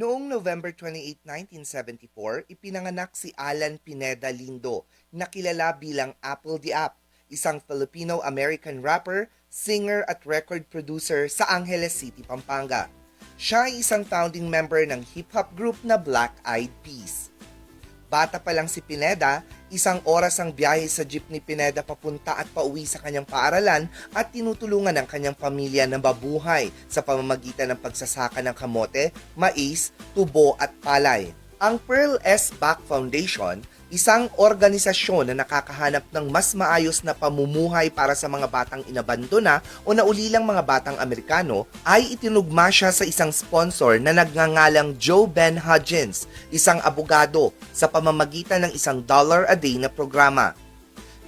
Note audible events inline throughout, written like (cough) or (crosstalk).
Noong November 28, 1974, ipinanganak si Alan Pineda Lindo, na kilala bilang Apple the App, isang Filipino-American rapper, singer at record producer sa Angeles City, Pampanga. Siya ay isang founding member ng hip-hop group na Black Eyed Peas. Bata pa lang si Pineda, isang oras ang biyahe sa jeep ni Pineda papunta at pauwi sa kanyang paaralan at tinutulungan ng kanyang pamilya na mabuhay sa pamamagitan ng pagsasaka ng kamote, mais, tubo at palay. Ang Pearl S. Back Foundation, isang organisasyon na nakakahanap ng mas maayos na pamumuhay para sa mga batang inabandona o naulilang mga batang Amerikano, ay itinugma siya sa isang sponsor na nagngangalang Joe Ben Hudgens, isang abogado, sa pamamagitan ng isang dollar a day na programa.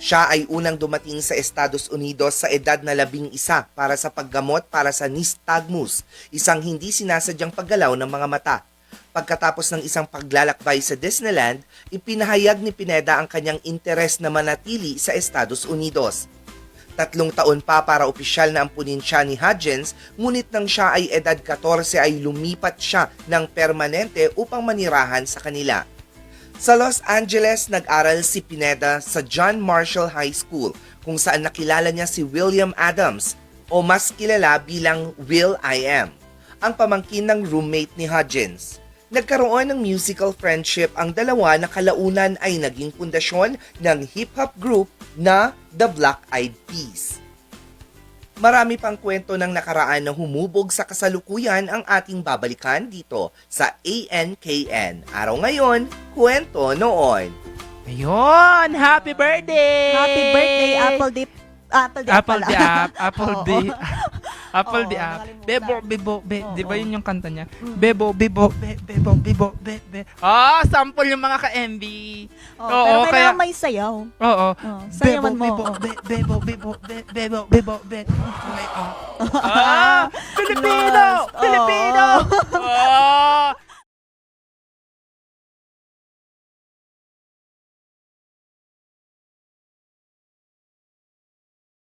Siya ay unang dumating sa Estados Unidos sa edad na labing isa para sa paggamot para sa nystagmus, isang hindi sinasadyang paggalaw ng mga mata. Pagkatapos ng isang paglalakbay sa Disneyland, ipinahayag ni Pineda ang kanyang interes na manatili sa Estados Unidos. Tatlong taon pa para opisyal na ampunin siya ni Hudgens, ngunit nang siya ay edad 14 ay lumipat siya ng permanente upang manirahan sa kanila. Sa Los Angeles, nag-aral si Pineda sa John Marshall High School kung saan nakilala niya si William Adams o mas kilala bilang Will I Am, ang pamangkin ng roommate ni Hudgens. Nagkaroon ng musical friendship ang dalawa na kalaunan ay naging pundasyon ng hip-hop group na The Black Eyed Peas. Marami pang kwento ng nakaraan na humubog sa kasalukuyan ang ating babalikan dito sa ANKN. Araw ngayon, kwento noon. Ayun! Happy birthday! Happy birthday, Apple Dip. Apple Dip Apple app, Apple (laughs) Oo. Apple Oo, the app. Bebo, bebo, be, Oo. di ba yun yung kanta niya? Bebo, bebo, be, bebo, bebo, be, be. Ah, sample yung mga ka-MV. Oh, Oo, pero kaya- kailangan may sayaw. Oo. Oh, sayawan mo. Bebo, be, bebo, bebo, be, bebo, bebo, be. Okay, (laughs) ah. (laughs) Ah, Filipino! Lost. Filipino! Ah,